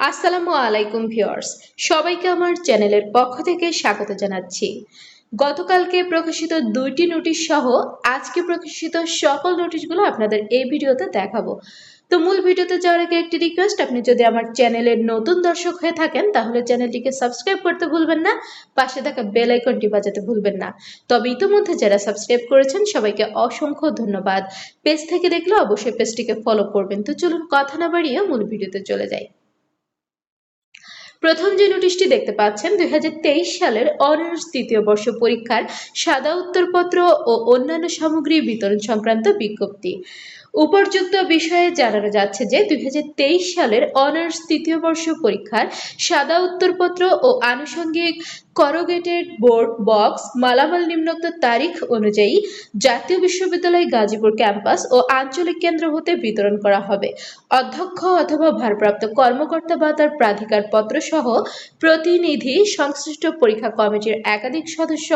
আসসালামু আলাইকুম ভিউয়ার্স, সবাইকে আমার চ্যানেলের পক্ষ থেকে স্বাগত জানাচ্ছি। গতকালকে প্রকাশিত দুইটি নোটিশ সহ আজকে প্রকাশিত সকল নোটিশগুলো আপনাদের এই ভিডিওতে দেখাবো। তো মূল ভিডিওতে যাওয়ার আগে একটি রিকোয়েস্ট আপনি যদি আমার চ্যানেলের নতুন দর্শক হয়ে থাকেন, তাহলে চ্যানেলটিকে সাবস্ক্রাইব করতে ভুলবেন না, পাশে থাকা বেল আইকনটি বাজাতে ভুলবেন না। তবে ইতিমধ্যে যারা সাবস্ক্রাইব করেছেন, সবাইকে অসংখ্য ধন্যবাদ। পেজ থেকে দেখলে অবশ্যই পেজটিকে ফলো করবেন। তো চলুন কথা না বাড়িয়ে মূল ভিডিওতে চলে যাই। প্রথম যে নোটিশটি দেখতে পাচ্ছেন দু হাজার তেইশ সালের অনার্স তৃতীয় বর্ষ পরীক্ষার সাদা উত্তরপত্র ও অন্যান্য সামগ্রী বিতরণ সংক্রান্ত বিজ্ঞপ্তি। উপর্যুক্ত বিষয়ে জানানো যাচ্ছে যে, দুই হাজার তেইশ সালের অনার্স তৃতীয় বর্ষ পরীক্ষার সাদা উত্তরপত্র ও আনুষঙ্গিক করোগেটেড বোর্ড বক্স মালামাল নিম্নোক্ত তারিখ অনুযায়ী জাতীয় বিশ্ববিদ্যালয় গাজীপুর ক্যাম্পাস ও আঞ্চলিক কেন্দ্র হতে বিতরণ করা হবে। অধ্যক্ষ অথবা ভারপ্রাপ্ত কর্মকর্তা বা তার প্রাধিকার পত্র সহ প্রতিনিধি, সংশ্লিষ্ট পরীক্ষা কমিটির একাধিক সদস্য,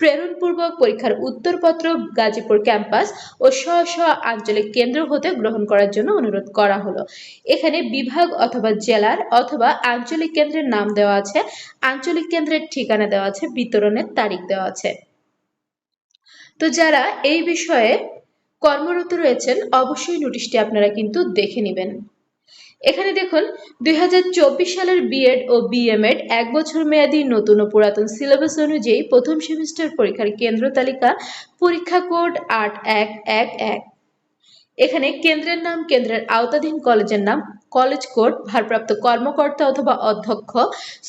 প্রেরণপূর্বক পরীক্ষার উত্তরপত্র গাজীপুর ক্যাম্পাস ও স্ব স্ব আঞ্চলিক কেন্দ্র হতে গ্রহণ করার জন্য অনুরোধ করা হলো। এখানে বিভাগ অথবা জেলার অথবা আঞ্চলিক কেন্দ্রের নাম দেওয়া আছে। আঞ্চলিক কেন্দ্রের ঠিকানা দেওয়া আছে, বিতরণের তারিখ দেওয়া আছে। তো যারা এই বিষয়ে কর্মরত রয়েছেন, অবশ্যই নোটিশটি আপনারা কিন্তু দেখে নেবেন। এখানে দেখুন, দুই সালের বিএড ও বিএমএড এক বছর মেয়াদী নতুন ও পুরাতন সিলেবাস অনুযায়ী প্রথম সেমিস্টার পরীক্ষার কেন্দ্র তালিকা পরীক্ষা কোড আট এক এক এক। এখানে কেন্দ্রের নাম, কেন্দ্রের আওতাধীন কলেজের নাম কলেজ কোর্ট, ভারপ্রাপ্ত কর্মকর্তা অথবা অধ্যক্ষ,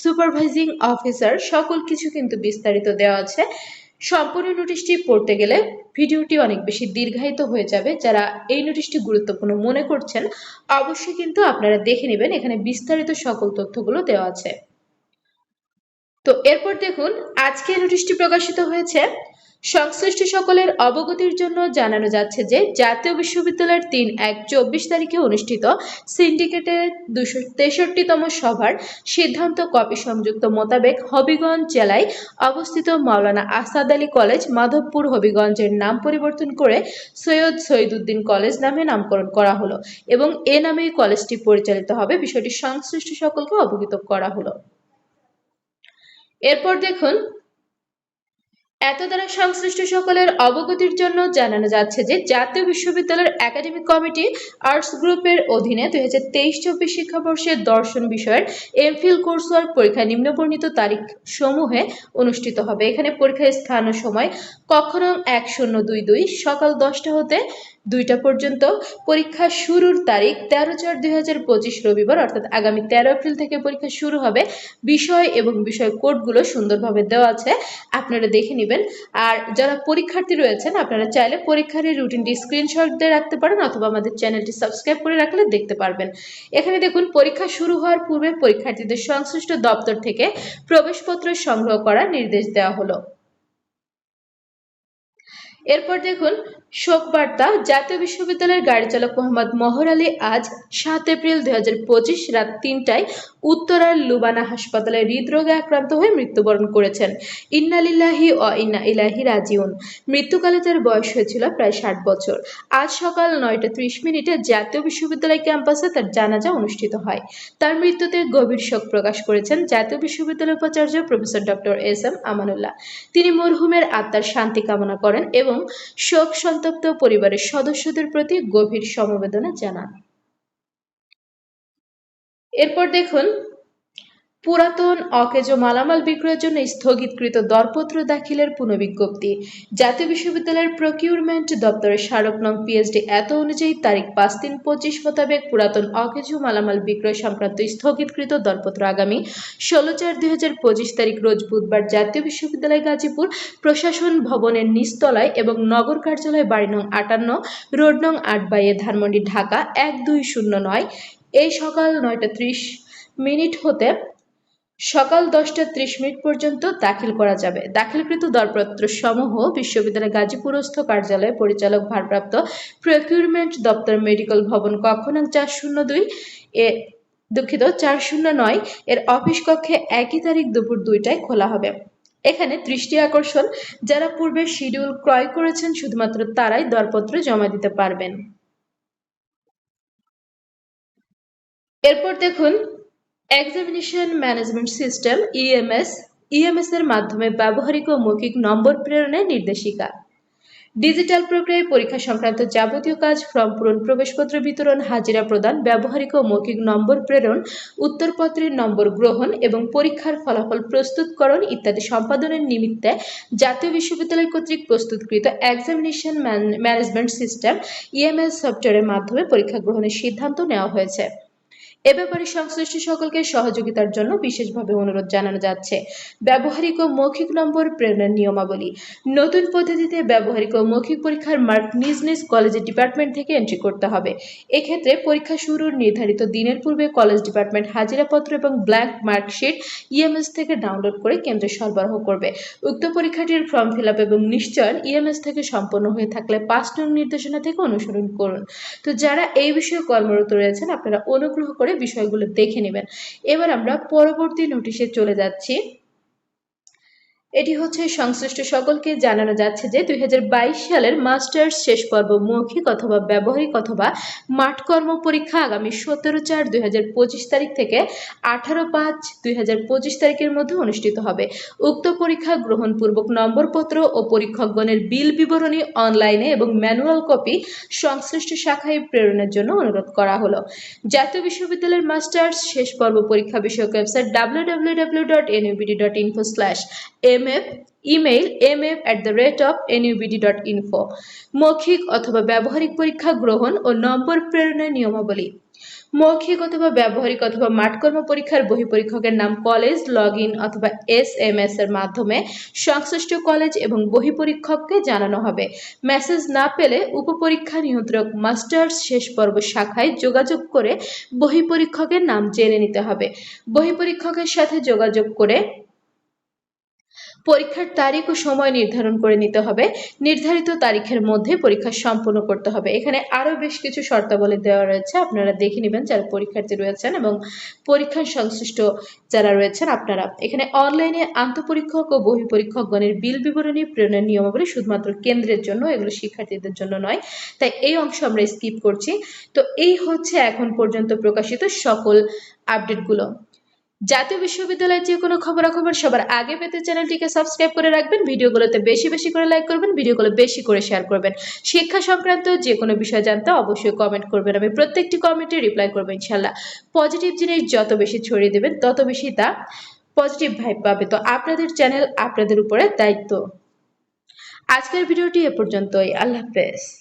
সুপারভাইজিং অফিসার, সকল কিছু কিন্তু বিস্তারিত দেওয়া আছে। সম্পূর্ণ নোটিশটি পড়তে গেলে ভিডিওটি অনেক বেশি দীর্ঘায়িত হয়ে যাবে। যারা এই নোটিশটি গুরুত্বপূর্ণ মনে করছেন, অবশ্যই কিন্তু আপনারা দেখে নেবেন। এখানে বিস্তারিত সকল তথ্যগুলো দেওয়া আছে। তো এরপর দেখুন আজকে নোটিশটি প্রকাশিত হয়েছে। সংশ্লিষ্ট সকলের অবগতির জন্য জানানো যাচ্ছে যে, জাতীয় বিশ্ববিদ্যালয়ের তিন এক চব্বিশ তারিখে অনুষ্ঠিত সিন্ডিকেটের দুশো তেষট্টিতম সভার সিদ্ধান্ত কপি সংযুক্ত মোতাবেক হবিগঞ্জ জেলায় অবস্থিত মাওলানা আসাদ আলী কলেজ মাধবপুর হবিগঞ্জের নাম পরিবর্তন করে সৈয়দ সৈয়দুদ্দিন কলেজ নামে নামকরণ করা হলো এবং এ নামেই কলেজটি পরিচালিত হবে। বিষয়টি সংশ্লিষ্ট সকলকে অবগত করা হলো। এরপর দেখুন এত দ্বারা সংশ্লিষ্ট সকলের অবগতির জন্য জানানো যাচ্ছে যে, জাতীয় বিশ্ববিদ্যালয়ের একাডেমিক কমিটি আর্টস গ্রুপের অধীনে দুই হাজার তেইশ চব্বিশ শিক্ষাবর্ষের দর্শন বিষয়ের এমফিল কোর্স ওয়ার্ক পরীক্ষা নিম্নবর্ণিত তারিখ সমূহে অনুষ্ঠিত হবে। এখানে পরীক্ষার স্থান ও সময় কখনো এক শূন্য দুই দুই সকাল দশটা হতে দুইটা পর্যন্ত। পরীক্ষা শুরুর তারিখ তেরো চার দুই হাজার পঁচিশ রবিবার, অর্থাৎ আগামী তেরো এপ্রিল থেকে পরীক্ষা শুরু হবে। বিষয় এবং বিষয় কোডগুলো সুন্দরভাবে দেওয়া আছে, আপনারা দেখে নেবেন। আর যারা পরীক্ষার্থী রয়েছেন, আপনারা চাইলে পরীক্ষার এই রুটিনটি স্ক্রিনশট দিয়ে রাখতে পারেন অথবা আমাদের চ্যানেলটি সাবস্ক্রাইব করে রাখলে দেখতে পারবেন। এখানে দেখুন, পরীক্ষা শুরু হওয়ার পূর্বে পরীক্ষার্থীদের সংশ্লিষ্ট দপ্তর থেকে প্রবেশপত্র সংগ্রহ করার নির্দেশ দেওয়া হলো। এরপর দেখুন, শোক বার্তা, জাতীয় বিশ্ববিদ্যালয়ের গাড়ি চালক মোহাম্মদ মহর আলী আজ সাত এপ্রিল দুই রাত তিনটায় উত্তরার লুবানা হাসপাতালে হৃদরোগে আক্রান্ত হয়ে মৃত্যুবরণ করেছেন। ইন্নালিল্লাহি ও ইন্না ইলাহি রাজিউন। মৃত্যুকালে তার বয়স হয়েছিল প্রায় ষাট বছর। আজ সকাল নয়টা ত্রিশ মিনিটে জাতীয় বিশ্ববিদ্যালয় ক্যাম্পাসে তার জানাজা অনুষ্ঠিত হয়। তার মৃত্যুতে গভীর শোক প্রকাশ করেছেন জাতীয় বিশ্ববিদ্যালয় উপাচার্য professor doctor S M Amanullah. তিনি মরহুমের আত্মার শান্তি কামনা করেন এবং শোক সন্তপ্ত পরিবারের সদস্যদের প্রতি গভীর সমবেদনা জানান। এরপর দেখুন পুরাতন অকেজ মালামাল বিক্রয়ের জন্য স্থগিতকৃত দরপত্র দাখিলের পুনঃবিজ্ঞপ্তি। জাতীয় বিশ্ববিদ্যালয়ের প্রকিউরমেন্ট দপ্তরের স্মারক নং পিএইচডি এত অনুযায়ী তারিখ পাঁচ তিন পঁচিশ মোতাবেক পুরাতন অকেজ মালামাল বিক্রয় সংক্রান্ত স্থগিতকৃত দরপত্র আগামী ষোলো চার দুই হাজার পঁচিশ তারিখ রোজ বুধবার জাতীয় বিশ্ববিদ্যালয় গাজীপুর প্রশাসন ভবনের নিচতলায় এবং নগর কার্যালয় বাড়ি নং আটান্ন, রোড নং আট বাইয়ে ধানমন্ডি, ঢাকা এক দুই শূন্য নয়, এই সকাল নয়টা ত্রিশ মিনিট হতে সকাল দশটা ত্রিশ মিনিট পর্যন্ত দাখিল করা যাবে। দাখিলকৃত দরপত্র সমূহ বিশ্ববিদ্যালয় গাজীপুরস্থ কার্যালয়ে পরিচালক ভারপ্রাপ্ত প্রকিউরমেন্ট দপ্তর মেডিকেল ভবন কক্ষ নং চার শূন্য দুই, এ দুঃখিত, চার শূন্য নয়, এর অফিস কক্ষে একই তারিখ দুপুর দুইটায় খোলা হবে। এখানে দৃষ্টি আকর্ষণ, যারা পূর্বে শিডিউল ক্রয় করেছেন শুধুমাত্র তারাই দরপত্র জমা দিতে পারবেন। এরপর দেখুন examination management system EMS EMS এর মাধ্যমে ব্যবহারিক ও মৌখিক নম্বর প্রেরণের নির্দেশিকা। ডিজিটাল প্রক্রিয়ায় পরীক্ষা সংক্রান্ত যাবতীয় কাজ, ফর্ম পূরণ, প্রবেশপত্র বিতরণ, হাজিরা প্রদান, ব্যবহারিক ও মৌখিক নম্বর প্রেরণ, উত্তরপত্রের নম্বর গ্রহণ এবং পরীক্ষার ফলাফল প্রস্তুতকরণ ইত্যাদি সম্পাদনের নিমিত্তে জাতীয় বিশ্ববিদ্যালয় কর্তৃক প্রস্তুতকৃত এক্সামিনেশন ম্যানেজমেন্ট সিস্টেম ইএমএস সফটওয়্যারের মাধ্যমে পরীক্ষা গ্রহণের সিদ্ধান্ত নেওয়া হয়েছে। এ ব্যাপারে সংশ্লিষ্ট সকলকে সহযোগিতার জন্য বিশেষভাবে অনুরোধ জানানো যাচ্ছে। ব্যবহারিক ও মৌখিক নম্বর প্রেরণের নিয়মাবলী। নতুন পদ্ধতিতে ব্যবহারিক ও মৌখিক পরীক্ষার মার্ক নিজ নিজ কলেজের ডিপার্টমেন্ট থেকে এন্ট্রি করতে হবে। এক্ষেত্রে পরীক্ষা শুরুর নির্ধারিত দিনের পূর্বে কলেজ ডিপার্টমেন্ট হাজিরাপত্র এবং ব্ল্যাঙ্ক মার্কশিট ইএমএস থেকে ডাউনলোড করে কেন্দ্রে সরবরাহ করবে। উক্ত পরীক্ষাটির ফর্ম ফিল আপ এবং নিশ্চয়ন ইএমএস থেকে সম্পন্ন হয়ে থাকলে পাঁচ নং নির্দেশনা থেকে অনুসরণ করুন। তো যারা এই বিষয়ে কর্মরত রয়েছেন, আপনারা অনুগ্রহ করে বিষয়গুলো দেখে নেবেন। এবার আমরা পরবর্তী নোটিশে চলে যাচ্ছি। এটি হচ্ছে সংশ্লিষ্ট সকলকে জানানো যাচ্ছে যে দুই হাজার বাইশ সালের মাস্টার্স শেষ পর্ব মৌখিক অথবা ব্যবহারিক অথবা মাঠ কর্ম পরীক্ষা আগামী সতেরো চার দুই তারিখ থেকে আঠারো পাঁচ দুই তারিখের মধ্যে অনুষ্ঠিত হবে। উক্ত পরীক্ষা গ্রহণপূর্বক নম্বরপত্র ও পরীক্ষকগণের বিল বিবরণী অনলাইনে এবং ম্যানুয়াল কপি সংশ্লিষ্ট শাখায় প্রেরণের জন্য অনুরোধ করা হলো। জাতীয় বিশ্ববিদ্যালয়ের মাস্টার্স শেষ পর্ব পরীক্ষা বিষয়ক website W W W dot NUBD dot info slash MF email MF at the rate of NUBD dot info মৌখিক অথবা ব্যবহারিক পরীক্ষা গ্রহণ ও নম্বর প্রেরণের নিয়মাবলী। মৌখিক অথবা ব্যবহারিক অথবা মাঠকর্ম পরীক্ষার বহি পরীক্ষকের নাম কলেজ লগ ইন অথবা এস এম এস এর মাধ্যমে সংশ্লিষ্ট কলেজ এবং বহি পরীক্ষককে জানানো হবে। মেসেজ না পেলে উপপরীক্ষা নিয়ন্ত্রক মাস্টার্স শেষ পর্ব শাখায় যোগাযোগ করে বহি পরীক্ষকের নাম জেনে নিতে হবে। বহি পরীক্ষকের সাথে যোগাযোগ করে পরীক্ষার তারিখ ও সময় নির্ধারণ করে নিতে হবে। নির্ধারিত তারিখের মধ্যে পরীক্ষা সম্পন্ন করতে হবে। এখানে আরও বেশ কিছু শর্তাবলী দেওয়া রয়েছে। আপনারা দেখে নেবেন যারা পরীক্ষার্থী রয়েছেন এবং পরীক্ষার সংশ্লিষ্ট যারা রয়েছেন আপনারা। এখানে অনলাইনে আন্তঃপরীক্ষক ও বহি পরীক্ষকগণের বিল বিবরণী, প্রেরণের নিয়মাবলী শুধুমাত্র কেন্দ্রের জন্য, এগুলো শিক্ষার্থীদের জন্য নয়। তাই এই অংশ আমরা স্কিপ করছি। তো এই হচ্ছে এখন পর্যন্ত প্রকাশিত সকল আপডেটগুলো। জাতীয় বিশ্ববিদ্যালয়ের যে কোনো খবরাখবর সবার আগে পেতে চ্যানেলটিকে সাবস্ক্রাইব করে রাখবেন। ভিডিওগুলোতে বেশি বেশি করে লাইক করবেন, ভিডিওগুলো বেশি করে শেয়ার করবেন। শিক্ষা সংক্রান্ত যে কোনো বিষয় জানতে অবশ্যই কমেন্ট করবেন। আমি প্রত্যেকটি কমেন্টে রিপ্লাই করব ইনশাল্লাহ পজিটিভ জিনিস যত বেশি ছড়িয়ে দেবেন, তত বেশি তা পজিটিভ ভাইব পাবে। তো আপনাদের চ্যানেল আপনাদের উপরে দায়িত্ব। আজকের ভিডিওটি এ পর্যন্তই। আল্লাহ হাফেজ।